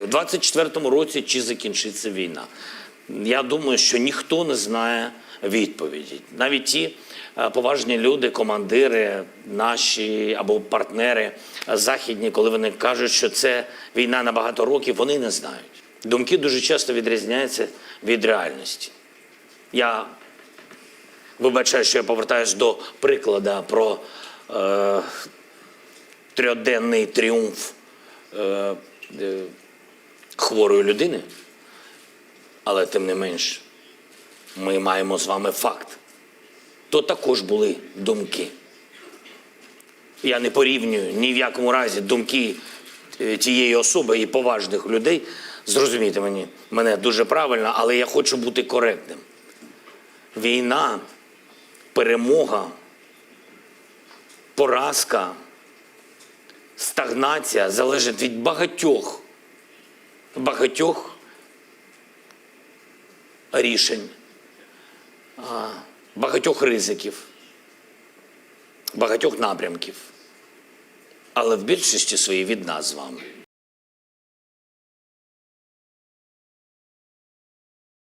У 24-му році чи закінчиться війна? Я думаю, що ніхто не знає відповіді. Навіть ті е, поважні люди, командири, наші або партнери західні, коли вони кажуть, що це війна на багато років, вони не знають. Думки дуже часто відрізняються від реальності. Я вибачаю, що я повертаюся до прикладу про е, трьохденний тріумф е, е, хворої людини, але тим не менш, ми маємо з вами факт. То також були думки. Я не порівнюю ні в якому разі думки е, тієї особи і поважних людей. Зрозумійте мені, мене дуже правильно, але я хочу бути коректним. Війна, перемога, поразка, стагнація залежить від багатьох, багатьох рішень, багатьох ризиків, багатьох напрямків. Але в більшості своїй від нас з вами.